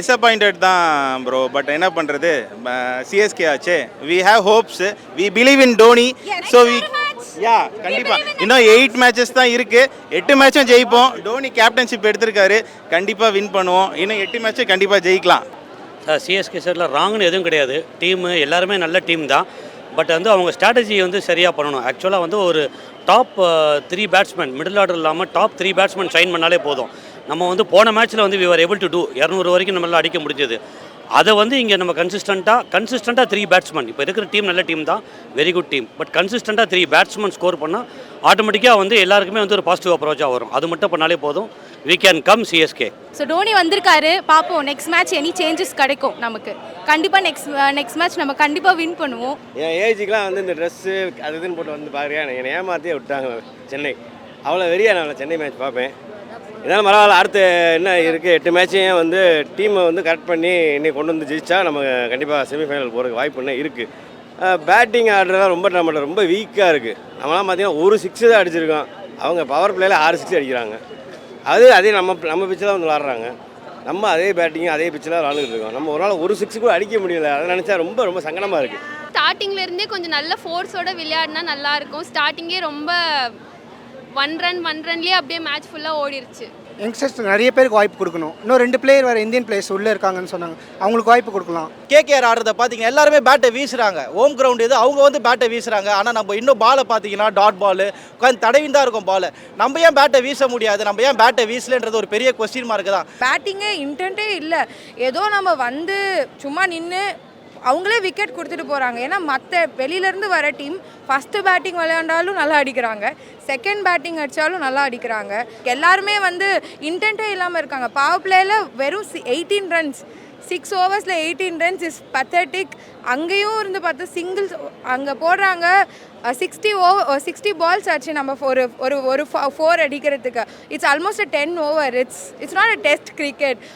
Disappointed தான் bro but என்ன பண்ணுறது சிஎஸ்கே ஆச்சு. We have hopes we believe in Dhoni so we yeah கண்டிப்பாக இன்னும் எயிட் மேட்சஸ் தான் இருக்குது எட்டு மேட்சும் ஜெயிப்போம். டோனி கேப்டன்ஷிப் எடுத்திருக்காரு. கண்டிப்பாக வின் பண்ணுவோம். இன்னும் எட்டு மேட்சும் கண்டிப்பாக ஜெயிக்கலாம். சார் சிஎஸ்கே சாரில் ராங்னு எதுவும் கிடையாது. டீமு எல்லாருமே நல்ல டீம் தான். பட் வந்து அவங்க ஸ்ட்ராட்டஜி வந்து சரியாக பண்ணணும். ஆக்சுவலாக வந்து ஒரு top three batsman middle order இல்லாமல் டாப் த்ரீ பேட்ஸ்மேன் சைன் பண்ணாலே போதும். நம்ம வந்து போன மேட்ச்சில் வந்து விவர் ஏபிள் டு டூ இரநூறு வரைக்கும் நம்மளால் அடிக்க முடிஞ்சது. அதை வந்து இங்கே நம்ம கன்சிஸ்டண்ட்டாக கன்சிஸ்டண்ட்டாக த்ரீ பேட்ஸ்மேன் இப்போ இருக்கிற டீம் நல்ல டீம் தான் வெரி குட் டீம் பட் கன்சிஸ்டண்ட்டாக த்ரீ பேட்ஸ்மேன் ஸ்கோர் பண்ணால் ஆட்டோமேட்டிக்காக வந்து எல்லாருக்குமே வந்து ஒரு பாசிட்டிவ் அப்ரோச்சாக வரும். அது மட்டும் பண்ணாலே போதும். We can come CSK so Dhoni வந்திருக்காரு. பார்ப்போம் நெக்ஸ்ட் மேட்ச் எனி சேஞ்சஸ் கிடைக்கும் நமக்கு. கண்டிப்பாக நெக்ஸ்ட் நெக்ஸ்ட் மேட்ச் நம்ம கண்டிப்பாக வின் பண்ணுவோம். என் ஏஜுக்கெலாம் வந்து இந்த ட்ரெஸ்ஸு அது இதுன்னு போட்டு வந்து பாருங்க என்னை ஏமாற்றியே விட்டாங்க. சென்னை. அவ்வளோ வெறியா நான் சென்னை மேட்ச் பார்ப்பேன். இதனால் பரவாயில்ல அடுத்து என்ன இருக்குது எட்டு மேட்சையும் வந்து டீமை வந்து கரெக்ட் பண்ணி இன்னைக்கு கொண்டு வந்து ஜெயிச்சா நம்ம கண்டிப்பாக செமிஃபைனல் போகிறதுக்கு வாய்ப்பு என்ன இருக்குது பேட்டிங் ஆடுறதுலாம் ரொம்ப நம்மள்ட்ட ரொம்ப வீக்காக இருக்குது நம்மளாம் பார்த்தீங்கன்னா ஒரு சிக்ஸு தான் அடிச்சிருக்கோம். அவங்க பவர் பிளேயில் ஆறு சிக்ஸ் அடிக்கிறாங்க. அது அதே நம்ம நம்ம பிச்சில் தான் வந்து விளாட்றாங்க. நம்ம அதே பேட்டிங் அதே பிச்சில் விளாண்டுட்டு இருக்கோம். நம்ம ஒரு நாள் ஒரு சிக்ஸ் கூட அடிக்க முடியல. அதை நினச்சா ரொம்ப ரொம்ப சங்கடமாக இருக்குது ஸ்டார்டிங்லேருந்தே கொஞ்சம் நல்ல ஃபோர்ஸோட விளையாடினா நல்லாயிருக்கும் ஸ்டார்டிங்கே ரொம்ப ஒன் ரன் ஒன் ரன்லேயே அப்படியே மேட்ச் ஃபுல்லாக ஓடிருச்சு. யங்ஸ்டர்ஸ் நிறைய பேருக்கு வாய்ப்பு கொடுக்கணும். இன்னும் ரெண்டு பிளேயர் வேறு இந்தியன் பிளேயர்ஸ் உள்ளே இருக்காங்கன்னு சொன்னாங்க. அவங்களுக்கு வாய்ப்பு கொடுக்கலாம். கேகேஆர் ஆடுறத பார்த்தீங்கன்னா எல்லாருமே பேட்டை வீசுறாங்க. ஹோம் கிரவுண்ட் இது அவங்க வந்து பேட்டை வீசுறாங்க. ஆனால் நம்ம இன்னும் பாலை பார்த்தீங்கன்னா டாட் பால் உட்காந்து தடவின்னு தான் இருக்கும் பால் நம்ம ஏன் பேட்டை வீச முடியாது? நம்ம ஏன் பேட்டை வீசலன்றது ஒரு பெரிய கொஸ்டின் மார்க் தான். பேட்டிங்கே இன்டென்ட்டே இல்லை. ஏதோ நம்ம வந்து சும்மா நின்று அவங்களே விக்கெட் கொடுத்துட்டு போகிறாங்க ஏன்னா மற்ற வெளியிலேருந்து வர டீம் ஃபஸ்ட்டு பேட்டிங் விளையாண்டாலும் நல்லா அடிக்கிறாங்க. செகண்ட் பேட்டிங் அடித்தாலும் நல்லா அடிக்கிறாங்க. எல்லாருமே வந்து இன்டென்ட்டே இல்லாமல் இருக்காங்க. பவர் பிளேயில் வெறும் எயிட்டீன் ரன்ஸ் சிக்ஸ் ஓவர்ஸில் எயிட்டீன் ரன்ஸ் இஸ் பத்தட்டிக் அங்கேயும் இருந்து பார்த்தா சிங்கிள்ஸ் அங்கே போடுறாங்க. சிக்ஸ்டி ஓவர் சிக்ஸ்டி பால்ஸ் ஆச்சு நம்ம ஒரு ஒரு ஒரு ஃபோர் அடிக்கிறதுக்கு. It's almost ten over it's it's not a test cricket